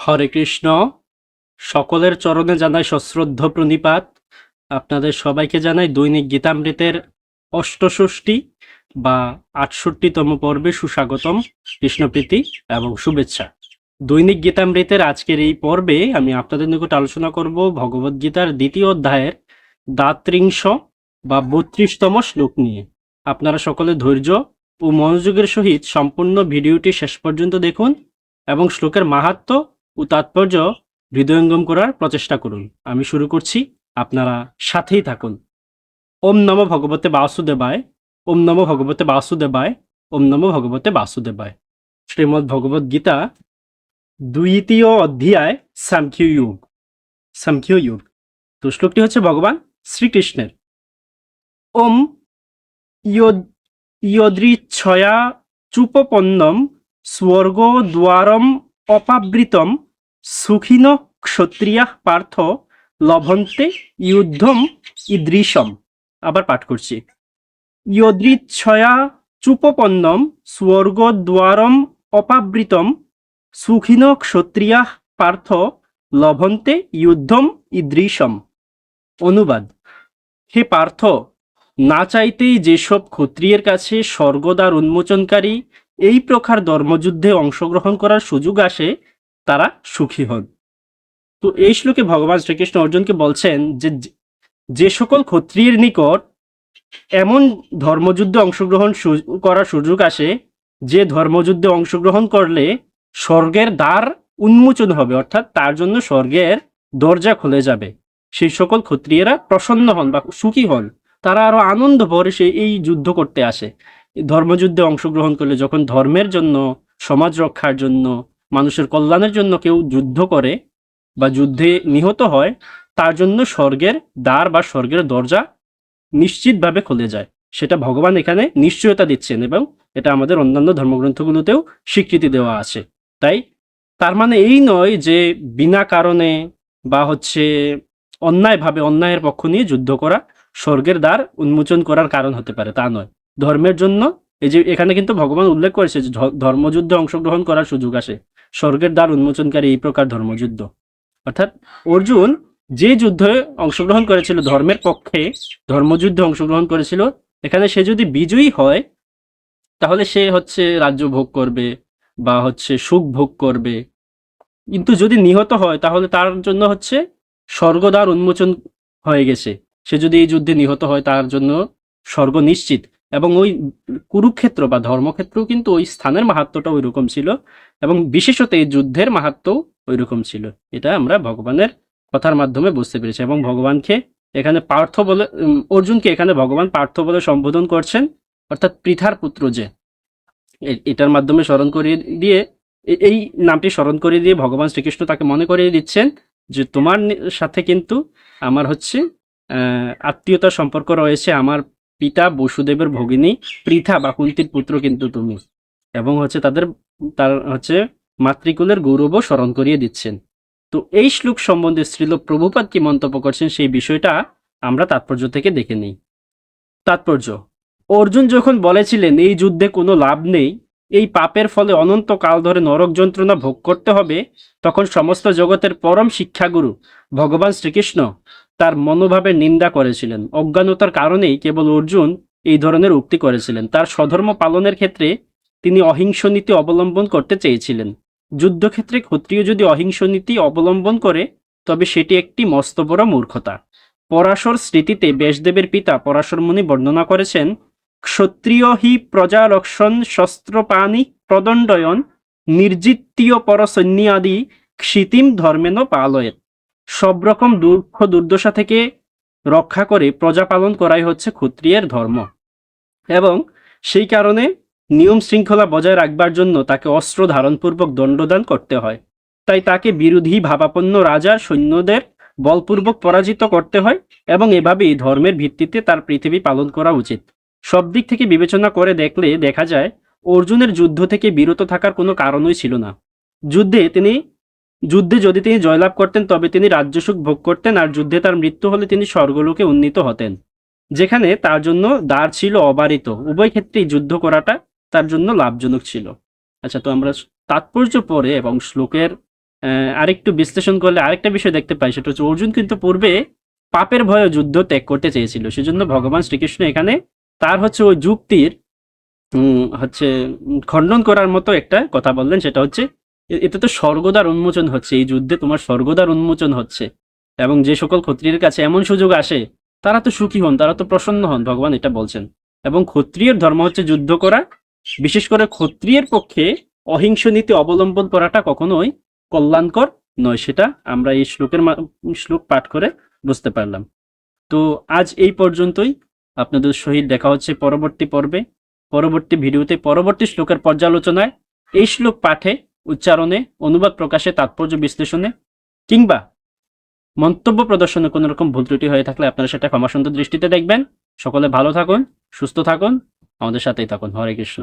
হরে কৃষ্ণ। সকলের চরণে জানাই সশ্রদ্ধ প্রণিপাত। আপনাদের সবাইকে জানাই দৈনিক গীতামৃতের অষ্টষষ্ঠী বা আটষট্টিতম পর্বে সুস্বাগতম, কৃষ্ণপ্রীতি এবং শুভেচ্ছা। দৈনিক গীতামৃতের আজকের এই পর্বে আমি আপনাদের নিকট আলোচনা করব ভগবদ্গীতার দ্বিতীয় অধ্যায়ের দাত্রিংশ বা বত্রিশতম শ্লোক নিয়ে। আপনারা সকলে ধৈর্য ও মনোযোগের সহিত সম্পূর্ণ ভিডিওটি শেষ পর্যন্ত দেখুন এবং শ্লোকের মাহাত্ম্য ও তাৎপর্য হৃদয়ঙ্গম করার প্রচেষ্টা করুন। আমি শুরু করছি। আপনারা সাথেই থাকুন। ওম নম ভগবতে বাসুদেবায়, ওম নম ভগবতে বাসুদেবায়, ওম নম ভগবতে বাসুদেবায়। শ্রীমদ্ ভগবদ গীতা দ্বিতীয় অধ্যায়, সাংখ্য যুগ। সাংখ্য যুগ। তো শ্লোকটি হচ্ছে, ভগবান শ্রীকৃষ্ণের। ওম ইয়দ- ইয়দৃচ্ছয়া চুপপন্নম স্বর্গদ্বারম অপাবৃতম সুখিন ক্ষত্রিয়া পার্থ লভন্তে যুদ্ধম ইদৃশম। আবার পাঠ করছি। ইয়দৃচ্ছয়া চুপপন্নম স্বর্গ দ্বারম অপাবৃতম সুখিন ক্ষত্রিয়া পার্থ লভন্তে যুদ্ধম ইদৃশম। অনুবাদ। হে পার্থ, না চাইতেই যেসব ক্ষত্রিয়ের কাছে স্বর্গদ্বার উন্মোচনকারী এই প্রকার ধর্মযুদ্ধে অংশগ্রহণ করার সুযোগ আসে তারা সুখী হন। তো এই শ্লোকে ভগবান শ্রীকৃষ্ণ অর্জুনকে বলছেন যে যে- সকল ক্ষত্রিয়ের নিকট এমন ধর্মযুদ্ধে অংশগ্রহণ করার সুযোগ আসে, যে ধর্মযুদ্ধে অংশগ্রহণ করলে স্বর্গের দ্বার উন্মোচন হবে, অর্থাৎ তার জন্য স্বর্গের দরজা খুলে যাবে। সেই সকল ক্ষত্রিয়েরা প্রসন্ন হন বা সুখী হন। তারা আরও আনন্দ ভরে সে এই যুদ্ধ করতে আসে। ধর্মযুদ্ধে অংশগ্রহণ করলে যখন ধর্মের জন্য, সমাজ রক্ষার জন্য মানুষের কল্যাণের জন্য কেউ যুদ্ধ করে বা যুদ্ধে নিহত হয়, তার জন্য স্বর্গের দ্বার বা স্বর্গের দরজা নিশ্চিতভাবে খুলে যায়। সেটা ভগবান এখানে নিশ্চয়তা দিচ্ছেন এবং এটা আমাদের অন্যান্য ধর্মগ্রন্থগুলোতেও স্বীকৃতি দেওয়া আছে। তাই তার মানে এই নয় যে বিনা কারণে বা হচ্ছে অন্যায়ভাবে অন্যায়ের পক্ষ নিয়ে যুদ্ধ করা, স্বর্গের দ্বার উন্মোচন করার কারণ হতে পারে, তা নয়। ধর্মের জন্য এই যে এখানে কিন্তু ভগবান উল্লেখ করেছে যে ধর্মযুদ্ধে অংশগ্রহণ করার সুযোগ আসে। স্বর্গের দ্বার উন্মোচনকারী এই প্রকার ধর্মযুদ্ধ। অর্থাৎ অর্জুন যে যুদ্ধে অংশগ্রহণ করেছিল, ধর্মের পক্ষে ধর্মযুদ্ধে অংশগ্রহণ করেছিল, এখানে সে যদি বিজয়ী হয়, তাহলে সে হচ্ছে রাজ্য ভোগ করবে বা হচ্ছে সুখ ভোগ করবে। কিন্তু যদি নিহত হয়, তাহলে তার জন্য হচ্ছে স্বর্গদ্বার উন্মোচন হয়ে গেছে। সে যদি এই যুদ্ধে নিহত হয়, তার জন্য স্বর্গ নিশ্চিত। এবং ওই কুরুক্ষেত্র বা ধর্মক্ষেত্রও কিন্তু ওই স্থানের মাহাত্মটা ওই রকম ছিল এবং বিশেষত এই যুদ্ধের মাহাত্মও ওই রকম ছিল। এটা আমরা ভগবানের কথার মাধ্যমে বুঝতে পেরেছি এবং ভগবানকে এখানে পার্থ বলে অর্জুনকে এখানে ভগবান পার্থ বলে সম্বোধন করছেন। অর্থাৎ পৃথার পুত্র যে এটার মাধ্যমে স্মরণ করিয়ে দিয়ে এই নামটি স্মরণ করিয়ে দিয়ে ভগবান শ্রীকৃষ্ণ তাকে মনে করিয়ে দিচ্ছেন যে তোমার সাথে কিন্তু আমার হচ্ছে আত্মীয়তার সম্পর্ক রয়েছে, আমার পিতা বসুদেবের ভগিনী পৃথা বা কুন্তির পুত্র কিন্তু তুমি। এবং হচ্ছে তাদের তার হচ্ছে মাতৃকুলের গৌরবও স্মরণ করিয়ে দিচ্ছেন। তো এই শ্লোক সম্বন্ধে শ্রীল প্রভুপাদ কি মন্তব্য করছেন সেই বিষয়টা আমরা তাৎপর্য থেকে দেখে নিই। তাৎপর্য অর্জুন যখন বলেছিলেন এই যুদ্ধে কোনো লাভ নেই এই পাপের ফলে অনন্ত কাল ধরে নরক যন্ত্রণা ভোগ করতে হবে তখন সমস্ত জগতের পরম শিক্ষাগুরু ভগবান শ্রীকৃষ্ণ তার মনোভাবের নিন্দা করেছিলেন। অজ্ঞানতার কারণেই কেবল অর্জুন এই ধরনের উক্তি করেছিলেন। তার স্বধর্ম পালনের ক্ষেত্রে তিনি অহিংস নীতি অবলম্বন করতে চেয়েছিলেন। যুদ্ধক্ষেত্রে ক্ষত্রিয় যদি অহিংস নীতি অবলম্বন করে, তবে সেটি একটি মস্ত বড় মূর্খতা। পরাশর স্মৃতিতে ব্যাসদেবের পিতা পরাশর মুনি বর্ণনা করেছেন, ক্ষত্রিয় হি প্রজারক্ষণ শস্ত্রপাণি প্রদণ্ডয়ন নির্জিতীয় পরসৈন্যাদি ক্ষিতিম ধর্মেন পালয়েত। সব রকম দুঃখ দুর্দশা থেকে রক্ষা করে প্রজা পালন করাই হচ্ছে ক্ষত্রিয়ের ধর্ম। এবং সেই কারণে নিয়ম শৃঙ্খলা বজায় রাখবার জন্য তাকে অস্ত্র ধারণপূর্বক দণ্ডদান করতে হয়। তাই তাকে বিরোধী ভাবাপন্ন রাজার সৈন্যদের বলপূর্বক পরাজিত করতে হয় এবং এভাবেই ধর্মের ভিত্তিতে তার পৃথিবী পালন করা উচিত। সব দিক থেকে বিবেচনা করে দেখলে দেখা যায়, অর্জুনের যুদ্ধ থেকে বিরত থাকার কোনো কারণই ছিল না। যুদ্ধে তিনি যুদ্ধে যদি তিনি জয়লাভ করতেন, তবে তিনি রাজ্যসুখ ভোগ করতেন আর যুদ্ধে তার মৃত্যু হলে তিনি স্বর্গলোকে উন্নীত হতেন। যেখানে তার জন্য দ্বার ছিল অবারিত। উভয় ক্ষেত্রেই যুদ্ধ করাটা তার জন্য লাভজনক ছিল। আচ্ছা তো আমরা তাৎপর্য পরে এবং শ্লোকের আরেকটু বিশ্লেষণ করলে আরেকটা বিষয় দেখতে পাই, সেটা হচ্ছে অর্জুন কিন্তু পূর্বে পাপের ভয়ে যুদ্ধ ত্যাগ করতে চেয়েছিল। সেজন্য ভগবান শ্রীকৃষ্ণ এখানে তার হচ্ছে ওই যুক্তির হচ্ছে খণ্ডন করার মতো একটা কথা বললেন। সেটা হচ্ছে এ- এতে তো স্বর্গদ্বার উন্মোচন হচ্ছে, এই যুদ্ধে তোমার স্বর্গদ্বার উন্মোচন হচ্ছে। এবং যে সকল ক্ষত্রিয়ের কাছে এমন সুযোগ আসে, তারা তো সুখী হন, তারা তো প্রসন্ন হন, ভগবান এটা বলছেন। এবং ক্ষত্রিয়ের ধর্ম হচ্ছে যুদ্ধ করা, বিশেষ করে ক্ষত্রিয়ের পক্ষে অহিংস নীতি অবলম্বন করাটা কখনোই কল্যাণকর নয়, সেটা আমরা এই শ্লোকের শ্লোক পাঠ করে বুঝতে পারলাম। তো আজ এই পর্যন্তই, আপনাদের সহিত দেখা হচ্ছে পরবর্তী পর্বে। পরবর্তী ভিডিওতে পরবর্তী শ্লোকের পর্যালোচনায়, এই শ্লোক পাঠে উচ্চারণে, অনুবাদ প্রকাশে, তাৎপর্য বিশ্লেষণে কিংবা মন্তব্য প্রদর্শনে কোনো রকম ভুল ত্রুটি হয়ে থাকলে আপনারা সেটা ক্ষমাসুন্দর দৃষ্টিতে দেখবেন। সকলে ভালো থাকুন, সুস্থ থাকুন। আমাদের সাথেই থাকুন। হরে কৃষ্ণ।